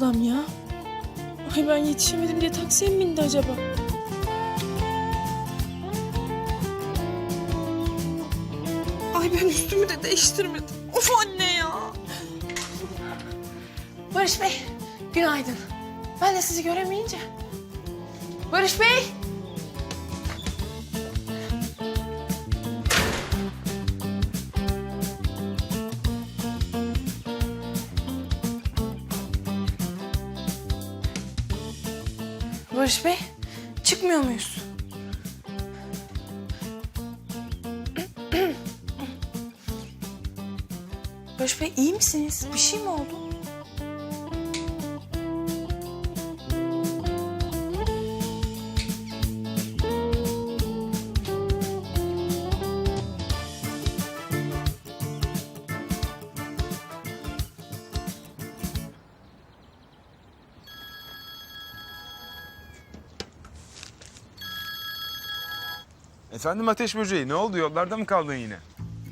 adam ya? Ay ben yetişemedim diye taksiye mi bindi acaba? Ay ben üstümü de değiştirmedim. Of anne ya. Barış Bey, günaydın. Ben de sizi göremeyince. Barış Bey. Barış Bey, çıkmıyor muyuz? Barış Bey iyi misiniz? Bir şey mi oldu? Efendim Ateş Böceği ne oldu yollarda mı kaldın yine?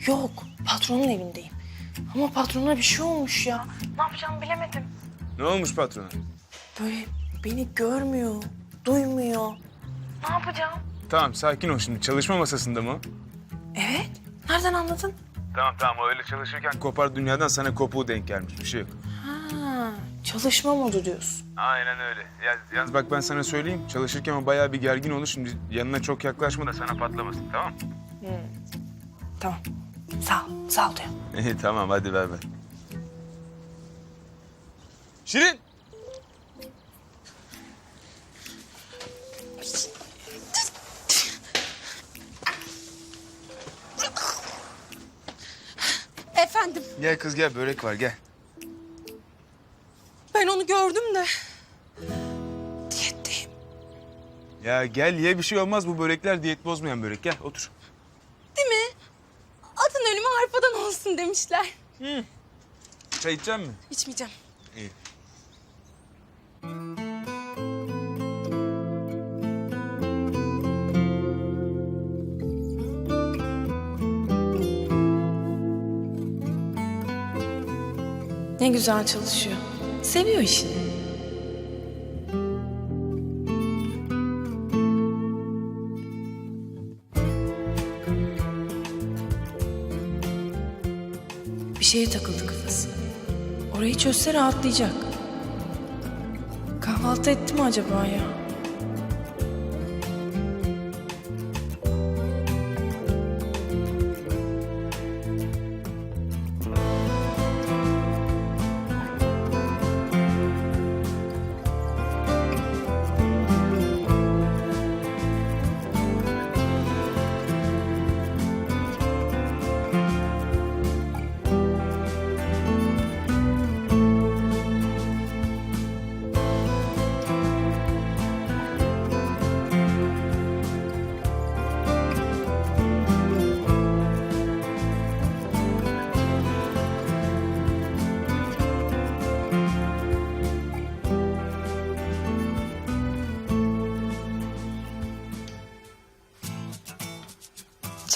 Yok, patronun evindeyim. Ama patrona bir şey olmuş ya. Ne yapacağımı bilemedim. Ne olmuş patrona? Böyle beni görmüyor, duymuyor. Ne yapacağım? Tamam sakin ol şimdi çalışma masasında mı? Evet, nereden anladın? Tamam tamam öyle çalışırken kopar dünyadan sana kopuğu denk gelmiş bir şey yok. Çalışma modu diyorsun. Aynen öyle. Ya, yalnız bak ben sana söyleyeyim çalışırken o bayağı bir gergin olur şimdi yanına çok yaklaşma da sana patlamasın tamam mı? Tamam, sağ ol, sağ ol diyorum. İyi tamam hadi ver ver. Şirin! Efendim, Gel kız gel börek var gel. Gördüm de. Diyetteyim. Ya gel ye bir şey olmaz bu börekler diyet bozmayan börek gel otur. Değil mi? Atın ölümü arpadan olsun demişler. Çay içecek misin? İçmeyeceğim. İyi. Ne güzel çalışıyor. Seviyor işini. Bir şeye takıldı kafası. Orayı çözse rahatlayacak. Kahvaltı etti mi acaba ya?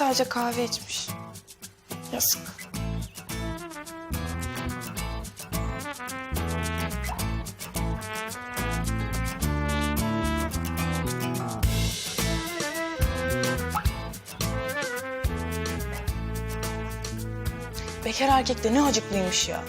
Sadece kahve içmiş. Yazık. Bekar erkek de ne acıklıymış ya.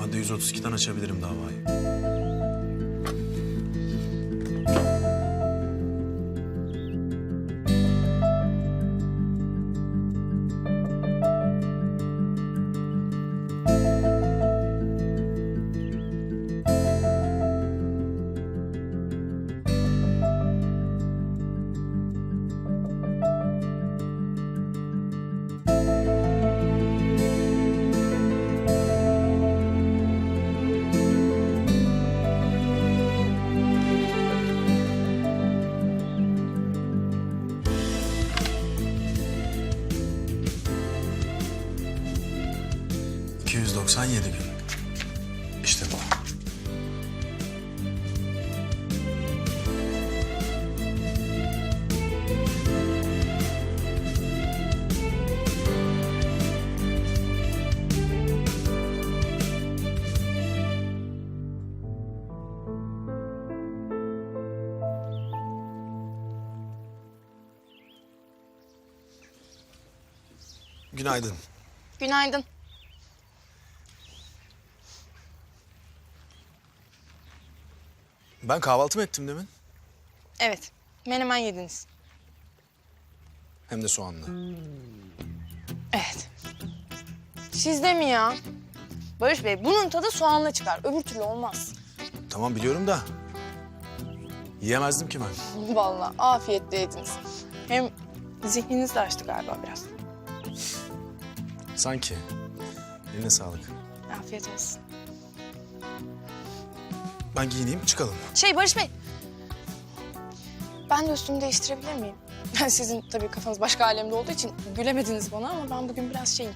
Madde 132'den açabilirim davayı. ...297 gün. İşte bu. Günaydın. Günaydın. Ben kahvaltı mı ettim demin? Evet. Menemen yediniz. Hem de soğanlı. Evet. Sizde mi ya? Barış Bey bunun tadı soğanla çıkar. Öbür türlü olmaz. Tamam biliyorum da... ...yiyemezdim ki ben. Vallahi afiyetle yediniz. Hem zihniniz de açtı galiba biraz. Sanki. Eline sağlık. Afiyet olsun. Ben giyineyim çıkalım. Şey Barış Bey. Ben de üstümü değiştirebilir miyim? Sizin tabii kafanız başka alemde olduğu için gülemediniz bana ama ben bugün biraz şeyim.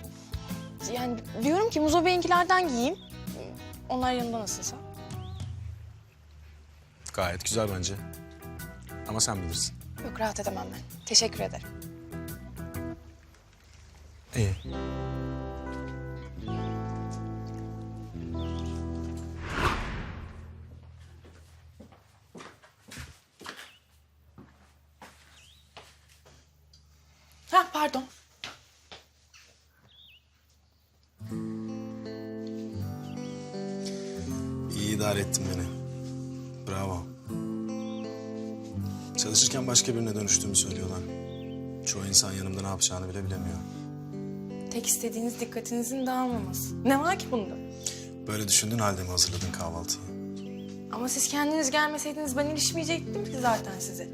Yani diyorum ki Muzo Bey'inkilerden giyeyim. Onlar yanında nasılsa. Gayet güzel bence. Ama sen bilirsin. Yok rahat edemem ben. Teşekkür ederim. İyi. Ha pardon. İyi idare ettin beni. Bravo. Çalışırken başka birine dönüştüğümü söylüyorlar. Çoğu insan yanımda ne yapacağını bile bilemiyor. Tek istediğiniz dikkatinizin dağılmaması. Ne var ki bunda? Böyle düşündüğün halde mi hazırladın kahvaltıyı? Ama siz kendiniz gelmeseydiniz ben ilişmeyecektim ki zaten size.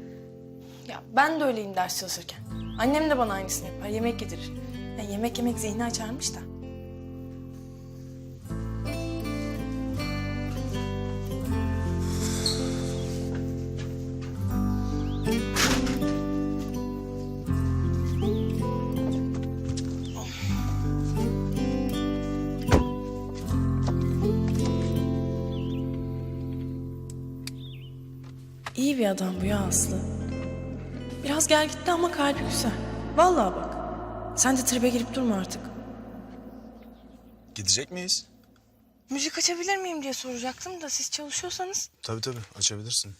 Ya ben de öyleyim ders çalışırken. Annem de bana aynısını yapar, yemek yedirir. Ya yemek yemek zihni açarmış da. İyi bir adam bu ya Aslı. Biraz gel gitti ama kalbi güzel. Vallahi bak. Sen de tribe girip durma artık. Gidecek miyiz? Müzik açabilir miyim diye soracaktım da siz çalışıyorsanız. Tabii tabii açabilirsin.